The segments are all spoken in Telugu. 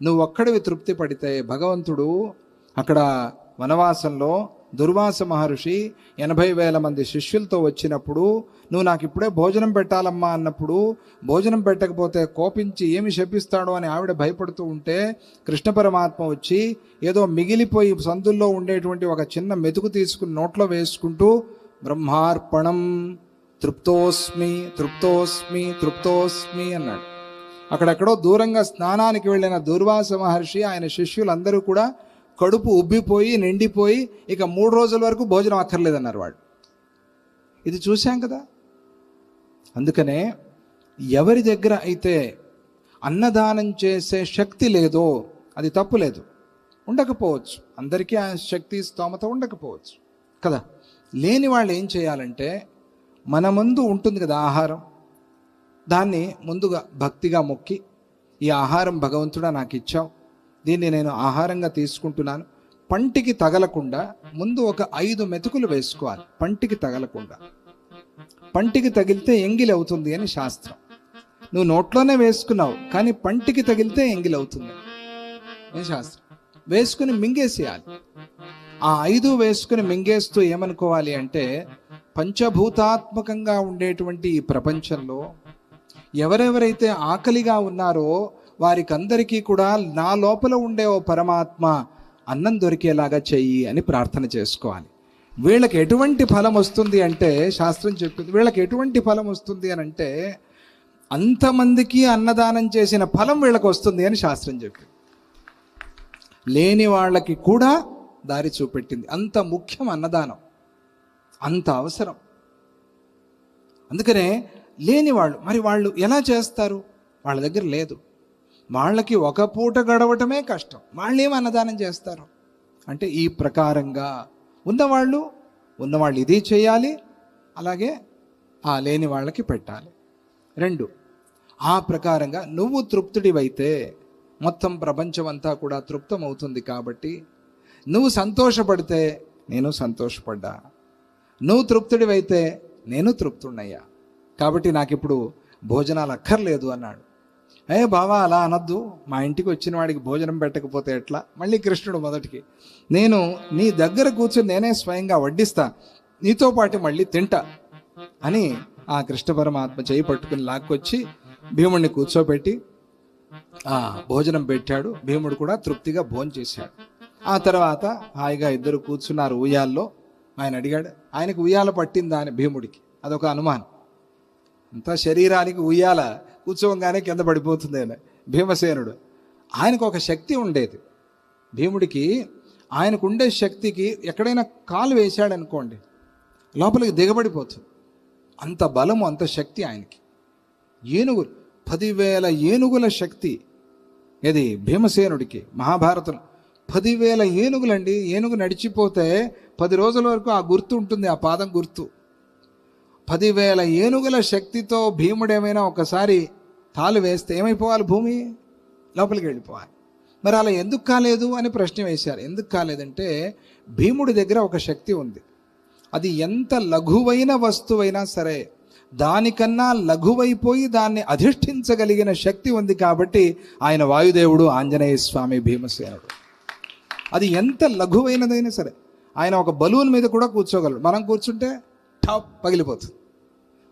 నువ్వు ఒక్కడివి తృప్తి పడితే భగవంతుడు అక్కడ వనవాసంలో దుర్వాస మహర్షి ఎనభై వేల మంది శిష్యులతో వచ్చినప్పుడు నువ్వు నాకు ఇప్పుడే భోజనం పెట్టాలమ్మా అన్నప్పుడు భోజనం పెట్టకపోతే కోపించి ఏమి శపిస్తాడో అని ఆవిడ భయపడుతూ ఉంటే కృష్ణ పరమాత్మ వచ్చి ఏదో మిగిలిపోయి సందుల్లో ఉండేటువంటి ఒక చిన్న మెతుకు తీసుకుని నోట్లో వేసుకుంటూ బ్రహ్మార్పణం తృప్తోస్మి తృప్తోస్మి తృప్తోస్మి అన్నాడు. అక్కడెక్కడో దూరంగా స్నానానికి వెళ్ళిన దుర్వాస మహర్షి ఆయన శిష్యులందరూ కూడా కడుపు ఉబ్బిపోయి నిండిపోయి ఇక మూడు రోజుల వరకు భోజనం అక్కర్లేదన్నారు వాడు ఇది చూశాం కదా? అందుకనే ఎవరి దగ్గర అయితే అన్నదానం చేసే శక్తి లేదో అది తప్పు లేదు. ఉండకపోవచ్చు. అందరికీ ఆ శక్తి స్తోమత ఉండకపోవచ్చు. కదా? లేని వాళ్ళు ఏం చేయాలంటే మన ముందు ఉంటుంది కదా ఆహారం. దాన్ని ముందుగా భక్తిగా మొక్కి ఈ ఆహారం భగవంతుడా నాకు ఇచ్చావు దీన్ని నేను ఆహారంగా తీసుకుంటున్నాను. పంటికి తగలకుండా ముందు ఒక ఐదు మెతుకులు వేసుకోవాలి. పంటికి తగలకుండా. పంటికి తగిలితే ఎంగిలి అవుతుంది అని శాస్త్రం. నువ్వు నోట్లోనే వేసుకున్నావు కానీ పంటికి తగిలితే ఎంగిలి అవుతుంది అని శాస్త్రం. వేసుకుని మింగేసేయాలి. ఆ ఐదు వేసుకుని మింగేస్తూ ఏమనుకోవాలి అంటే పంచభూతాత్మకంగా ఉండేటువంటి ఈ ప్రపంచంలో ఎవరెవరైతే ఆకలిగా ఉన్నారో వారికందరికీ కూడా నా లోపల ఉండే ఓ పరమాత్మ అన్నం దొరికేలాగా చెయ్యి అని ప్రార్థన చేసుకోవాలి. వీళ్ళకి ఎటువంటి ఫలం వస్తుంది అంటే శాస్త్రం చెప్తుంది వీళ్ళకి ఎటువంటి ఫలం వస్తుంది అని అంటే అంతమందికి అన్నదానం చేసిన ఫలం వీళ్ళకి వస్తుంది అని శాస్త్రం చెప్పింది. లేని వాళ్ళకి కూడా దారి చూపెట్టింది. అంత ముఖ్యం అన్నదానం. అంత అవసరం. అందుకనే లేని వాళ్ళు మరి వాళ్ళు ఎలా చేస్తారు? వాళ్ళ దగ్గర లేదు. వాళ్ళకి ఒక పూట గడవటమే కష్టం. వాళ్ళు ఏం అన్నదానం చేస్తారు? అంటే ఈ ప్రకారంగా ఉన్నవాళ్ళు ఉన్నవాళ్ళు ఇది చేయాలి అలాగే ఆ లేని వాళ్ళకి పెట్టాలి. రెండు ఆ ప్రకారంగా నువ్వు తృప్తుడివైతే మొత్తం ప్రపంచం అంతా కూడా తృప్తం అవుతుంది కాబట్టి నువ్వు సంతోషపడితే నేను సంతోషపడ్డా. నువ్వు తృప్తుడివైతే నేను తృప్తున్నయ్యా కాబట్టి నాకు ఇప్పుడు భోజనాలు అక్కర్లేదు అన్నాడు. ఏ బావా అలా అనొద్దు. మా ఇంటికి వచ్చిన వాడికి భోజనం పెట్టకపోతే ఎట్లా? మళ్ళీ కృష్ణుడు మొదటికి నేను నీ దగ్గర కూర్చొని నేనే స్వయంగా వడ్డిస్తా. నీతో పాటు మళ్ళీ తింటా అని ఆ కృష్ణ పరమాత్మ చేయి పట్టుకుని లాక్కొచ్చి భీముడిని కూర్చోబెట్టి ఆ భోజనం పెట్టాడు. భీముడు కూడా తృప్తిగా భోజనం చేశాడు. ఆ తర్వాత హాయిగా ఇద్దరు కూర్చున్నారు ఉయ్యాల్లో ఆయన అడిగాడు ఆయనకు ఉయ్యాల పట్టిందా అని భీముడికి. అదొక అనుమానం. అంతా శరీరానికి ఉయ్యాల కూర్చోగానే కింద పడిపోతుంది ఆయన. భీమసేనుడు. ఆయనకు ఒక శక్తి ఉండేది. భీముడికి ఆయనకు ఉండే శక్తికి ఎక్కడైనా కాలు వేశాడనుకోండి లోపలికి దిగబడిపోతుంది. అంత బలము అంత శక్తి ఆయనకి. ఏనుగులు పదివేల ఏనుగుల శక్తి ఇది భీమసేనుడికి మహాభారతం. పదివేల ఏనుగులండి. ఏనుగు నడిచిపోతే పది రోజుల వరకు ఆ గుర్తు ఉంటుంది ఆ పాదం గుర్తు. పదివేల ఏనుగుల శక్తితో భీముడేమైనా ఒకసారి తాలు వేస్తే ఏమైపోవాలి భూమి? లోపలికి వెళ్ళిపోవాలి. మరి అలా ఎందుకు కాలేదు అని ప్రశ్న వేశారు. ఎందుకు కాలేదంటే భీముడి దగ్గర ఒక శక్తి ఉంది. అది ఎంత లఘువైన వస్తువైనా సరే దానికన్నా లఘువైపోయి దాన్ని అధిష్ఠించగలిగిన శక్తి ఉంది కాబట్టి ఆయన వాయుదేవుడు ఆంజనేయ స్వామి భీమసేనుడు. అది ఎంత లఘువైనదైనా సరే. ఆయన ఒక బలూన్ మీద కూడా కూర్చోగలడు. మనం కూర్చుంటే టాప్ పగిలిపోతుంది.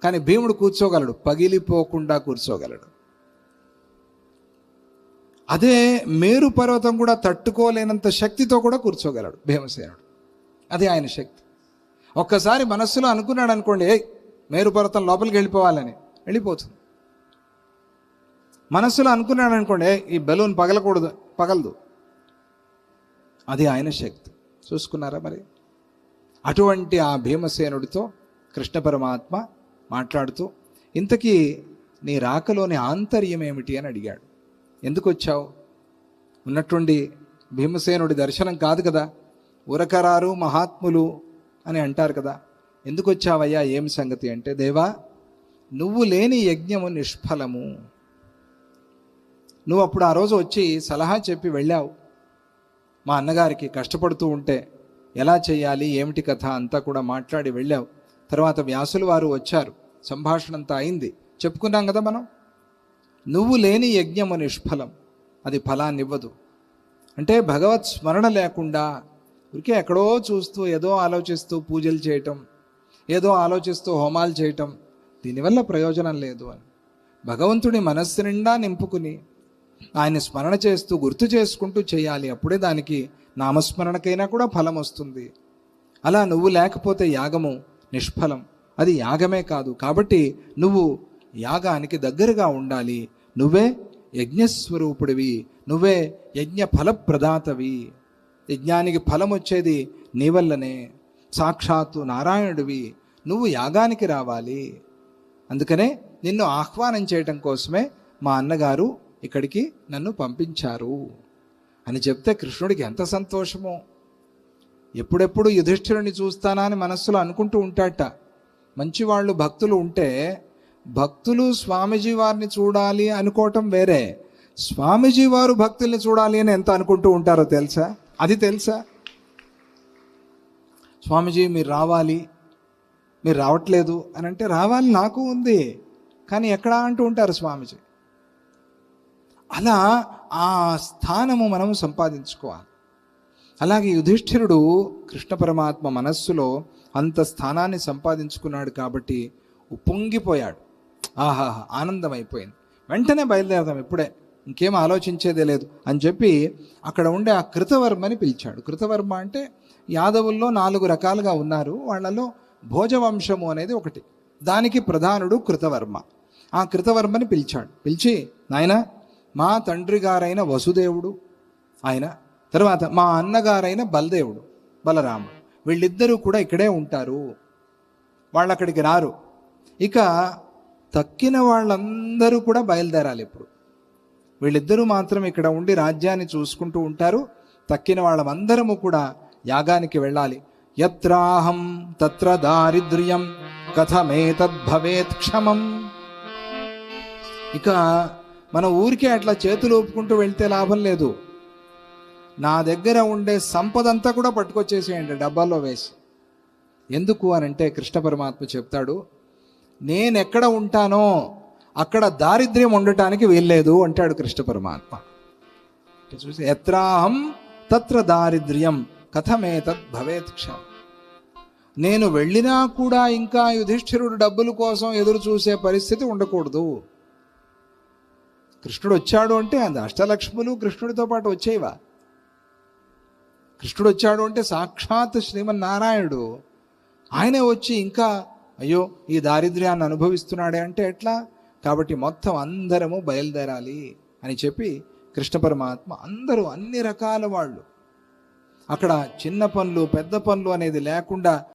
కానీ భీముడు కూర్చోగలడు పగిలిపోకుండా కూర్చోగలడు. అదే మేరు పర్వతం కూడా తట్టుకోలేనంత శక్తితో కూడా కూర్చోగలడు భీమసేనుడు. అది ఆయన శక్తి. ఒక్కసారి మనస్సులో అనుకున్నాడు అనుకోండి ఏ మేరు పర్వతం లోపలికి వెళ్ళిపోవాలని వెళ్ళిపోతుంది. మనస్సులో అనుకున్నాడు అనుకోండి ఈ బెలూన్ పగలకూడదు పగలదు. అది ఆయన శక్తి. చూసుకున్నారా మరి? అటువంటి ఆ భీమసేనుడితో కృష్ణ పరమాత్మ మాట్లాడుతూ ఇంతకీ నీ రాకలోని ఆంతర్యం ఏమిటి? అని అడిగాడు. ఎందుకు వచ్చావు ఉన్నట్టుండి భీమసేనుడి దర్శనం కాదు కదా. ఉరకరారు మహాత్ములు అని అంటారు కదా. ఎందుకు వచ్చావయ్యా ఏం సంగతి? అంటే దేవా నువ్వు లేని యజ్ఞము నిష్ఫలము. నువ్వు అప్పుడు ఆ రోజు వచ్చి సలహా చెప్పి వెళ్ళావు. మా అన్నగారికి కష్టపడుతూ ఉంటే ఎలా చేయాలి ఏమిటి కథ అంతా కూడా మాట్లాడి వెళ్ళావు. తర్వాత వ్యాసులు వారు వచ్చారు. సంభాషణ అంతా అయింది. చెప్పుకున్నాం కదా మనం? నువ్వు లేని యజ్ఞము నిష్ఫలం. అది ఫలాన్ని ఇవ్వదు. అంటే భగవత్ స్మరణ లేకుండా ఊరికే ఎక్కడో చూస్తూ ఏదో ఆలోచిస్తూ పూజలు చేయటం ఏదో ఆలోచిస్తూ హోమాలు చేయటం దీనివల్ల ప్రయోజనం లేదు అని. భగవంతుడి మనస్సు నిండా నింపుకుని ఆయన స్మరణ చేస్తూ గుర్తు చేసుకుంటూ చేయాలి. అప్పుడే దానికి నామస్మరణకైనా కూడా ఫలం వస్తుంది. అలా నువ్వు లేకపోతే యాగము నిష్ఫలం. అది యాగమే కాదు. కాబట్టి నువ్వు యాగానికి దగ్గరగా ఉండాలి. నువ్వే యజ్ఞస్వరూపుడివి. నువ్వే యజ్ఞ ఫలప్రదాతవి యజ్ఞానికి ఫలం వచ్చేది నీ వల్లనే. సాక్షాత్తు నారాయణుడివి. నువ్వు యాగానికి రావాలి. అందుకనే నిన్ను ఆహ్వానం చేయటం కోసమే మా అన్నగారు ఇక్కడికి నన్ను పంపించారు. అని చెప్తే కృష్ణుడికి ఎంత సంతోషమో. ఎప్పుడెప్పుడు యుధిష్ఠిరుని చూస్తానా అని మనస్సులో అనుకుంటూ ఉంటాడట. మంచివాళ్ళు భక్తులు ఉంటే భక్తులు స్వామీజీ వారిని చూడాలి అనుకోవటం వేరే. స్వామీజీ వారు భక్తుల్ని చూడాలి అని ఎంత అనుకుంటూ ఉంటారో తెలుసా? అది తెలుసా? స్వామీజీ మీరు రావాలి మీరు రావట్లేదు అని అంటే రావాలి నాకు ఉంది. కానీ ఎక్కడా అంటూ ఉంటారు స్వామీజీ. అలా ఆ స్థానము మనము సంపాదించుకోవాలి. అలాగే యుధిష్ఠిరుడు కృష్ణ పరమాత్మ మనస్సులో అంత స్థానాన్ని సంపాదించుకున్నాడు కాబట్టి ఉప్పొంగిపోయాడు. ఆహాహా ఆనందం అయిపోయింది వెంటనే బయలుదేరదాం ఇప్పుడే. ఇంకేం ఆలోచించేదే లేదు. అని చెప్పి అక్కడ ఉండే ఆ కృతవర్మని పిలిచాడు. కృతవర్మ అంటే యాదవుల్లో నాలుగు రకాలుగా ఉన్నారు. వాళ్ళలో భోజవంశము అనేది ఒకటి. దానికి ప్రధానుడు కృతవర్మ. ఆ కృతవర్మని పిలిచాడు. పిలిచి నాయనా మా తండ్రి గారైన వసుదేవుడు ఆయన తర్వాత మా అన్నగారైన బలదేవుడు బలరాముడు వీళ్ళిద్దరూ కూడా ఇక్కడే ఉంటారు. వాళ్ళు అక్కడికి రారు. ఇక తక్కిన వాళ్ళందరూ కూడా బయలుదేరాలి ఇప్పుడు. వీళ్ళిద్దరూ మాత్రం ఇక్కడ ఉండి రాజ్యాన్ని చూసుకుంటూ ఉంటారు. తక్కిన వాళ్ళమందరము కూడా యాగానికి వెళ్ళాలి. యత్రాహం తత్ర దారిద్ర్యం కథమేతద్భవేత్ క్షమం. ఇక మన ఊరికే అట్లా చేతులు ఒప్పుకుంటూ వెళ్తే లాభం లేదు. నా దగ్గర ఉండే సంపదంతా కూడా పట్టుకొచ్చేసేయండి డబ్బాల్లో వేసి. ఎందుకు అని అంటే కృష్ణ పరమాత్మ చెప్తాడు నేను ఎక్కడ ఉంటానో అక్కడ దారిద్ర్యం ఉండటానికి వీల్లేదు అంటాడు కృష్ణ పరమాత్మ. చూసి ఎత్రాహం తత్ర దారిద్ర్యం కథమేతత్ భవేత్ క్షం నేను వెళ్ళినా కూడా ఇంకా యుధిష్ఠిరుడు డబ్బుల కోసం ఎదురు చూసే పరిస్థితి ఉండకూడదు. కృష్ణుడు వచ్చాడు అంటే అంత అష్టలక్ష్ములు కృష్ణుడితో పాటు వచ్చేవా? కృష్ణుడు వచ్చాడు అంటే సాక్షాత్ శ్రీమన్నారాయణుడు. ఆయనే వచ్చి ఇంకా అయ్యో ఈ దారిద్ర్యాన్ని అనుభవిస్తున్నాడే అంటే ఎట్లా? కాబట్టి మొత్తం అందరము బయలుదేరాలి అని చెప్పి కృష్ణ పరమాత్మ అందరూ అన్ని రకాల వాళ్ళు. అక్కడ చిన్న పనులు పెద్ద పనులు అనేది లేకుండా